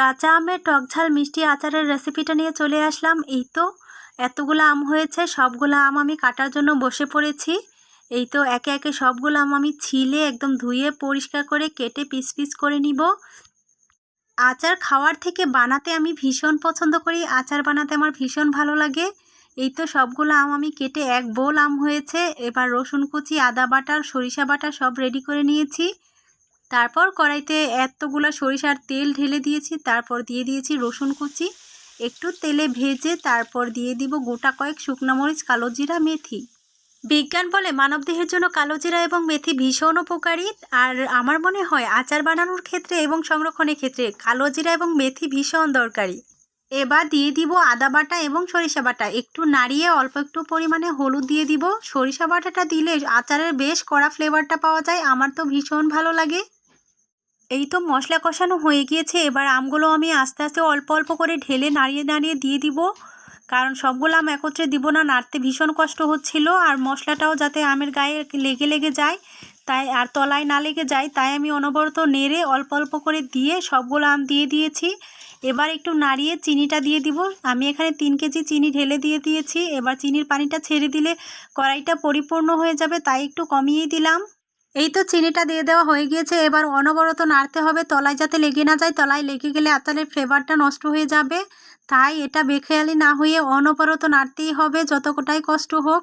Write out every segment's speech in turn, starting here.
কাঁচা আমের টকঝাল মিষ্টি আচারের রেসিপিটা নিয়ে চলে আসলাম। এই তো, এতগুলো আম হয়েছে, সবগুলো আম আমি কাটার জন্য বসে পড়েছি। এই তো, একে একে সবগুলো আম আমি ছিলে একদম ধুয়ে পরিষ্কার করে কেটে পিস পিস করে নিব। আচার খাওয়ার থেকে বানাতে আমি ভীষণ পছন্দ করি, আচার বানাতে আমার ভীষণ ভালো লাগে। এই তো, সবগুলো আম আমি কেটে এক বোল আম হয়েছে, এবার রসুন কুচি, আদা বাটা, সরিষা বাটা সব রেডি করে নিয়েছি। তারপর কড়াইতে এতগুলো সরিষার তেল ঢেলে দিয়েছি, তারপর দিয়ে দিয়েছি রসুন কুচি। একটু তেলে ভেজে তারপর দিয়ে দিব গোটা কয়েক শুকনো মরিচ, কালো জিরা, মেথি। বিজ্ঞান বলে মানবদেহের জন্য কালো জিরা এবং মেথি ভীষণ উপকারী, আর আমার মনে হয় আচার বানানোর ক্ষেত্রে এবং সংরক্ষণের ক্ষেত্রে কালো জিরা এবং মেথি ভীষণ দরকারি। এবার দিয়ে দিব আদা বাটা এবং সরিষা বাটা। একটু নাড়িয়ে অল্প একটু পরিমাণে হলুদ দিয়ে দিব। সরিষা বাটাটা দিলে আচারের বেশ কড়া ফ্লেভারটা পাওয়া যায়, আমার তো ভীষণ ভালো লাগে। এই তো মশলা কষানো হয়ে গিয়েছে, এবার আমগুলো আমি আস্তে আস্তে অল্প অল্প করে ঢেলে নাড়িয়ে নাড়িয়ে দিয়ে দিব। কারণ সবগুলো আম একত্রে দিব না, নাড়তে ভীষণ কষ্ট হচ্ছিল আর মশলাটাও যাতে আমের গায়ে লেগে লেগে যায়, তাই আর তলায় না লেগে যায়, তাই আমি অনবরত নেড়ে অল্প অল্প করে দিয়ে সবগুলো আম দিয়ে দিয়েছি। এবার একটু নাড়িয়ে চিনিটা দিয়ে দিব। আমি এখানে তিন কেজি চিনি ঢেলে দিয়ে দিয়েছি। এবার চিনির পানিটা ছেড়ে দিলে কড়াইটা পরিপূর্ণ হয়ে যাবে, তাই একটু কমিয়ে দিলাম। এই তো চিনিটা দিয়ে দেওয়া হয়ে গিয়েছে, এবার অনবরত নাড়তে হবে তলায় যাতে লেগে না যায়। তলায় লেগে গেলে আচারের ফ্লেভারটা নষ্ট হয়ে যাবে। তাই এটা বেখেয়ালি না হয়ে অনবরত নাড়তেই হবে যতটাই কষ্ট হোক।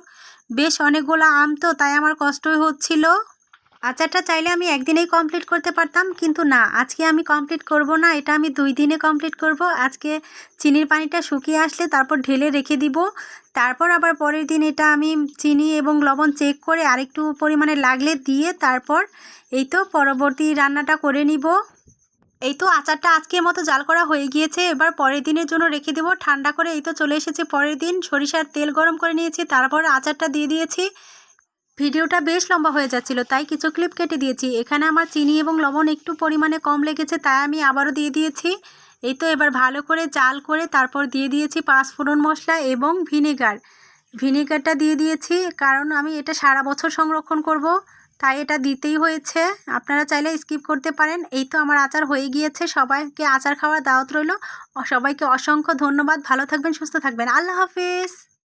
বেশ অনেকগুলো আম তো, তাই আমার কষ্টই হচ্ছিল। আচারটা চাইলে আমি একদিনেই কমপ্লিট করতে পারতাম, কিন্তু না, আজকে আমি কমপ্লিট করব না, এটা আমি দুই দিনে কমপ্লিট করব। আজকে চিনির পানিটা শুকিয়ে আসলে তারপর ঢেলে রেখে দিব। তারপর আবার পরের দিন এটা আমি চিনি এবং লবণ চেক করে আরেকটু পরিমাণে লাগলে দিয়ে তারপর এই তো পরবর্তী রান্নাটা করে নিব। এই তো আচারটা আজকের মতো জাল করা হয়ে গিয়েছে, এবার পরের দিনের জন্য রেখে দেবো। ঠান্ডা করে এই তো চলে এসেছে পরের দিন। সরিষার তেল গরম করে নিয়েছি, তারপর আচারটা দিয়ে দিয়েছি। ভিডিওটা বেশ লম্বা হয়ে যাচ্ছিল, তাই কিছু ক্লিপ কেটে দিয়েছি। এখানে আমার চিনি এবং লবণ একটু পরিমাণে কম লেগেছে, তাই আমি আবারও দিয়ে দিয়েছি। এই তো এবার ভালো করে চাল করে তারপর দিয়ে দিয়েছি পাঁচ ফোড়ন মশলা এবং ভিনেগার। ভিনেগারটা দিয়ে দিয়েছি, কারণ আমি এটা সারা বছর সংরক্ষণ করব, তাই এটা দিতেই হয়েছে। আপনারা চাইলে স্কিপ করতে পারেন। এই তো আমার আচার হয়ে গিয়েছে, সবাইকে আচার খাওয়ার দাওয়াত রইল। সবাইকে অসংখ্য ধন্যবাদ। ভালো থাকবেন, সুস্থ থাকবেন। আল্লাহ হাফিজ।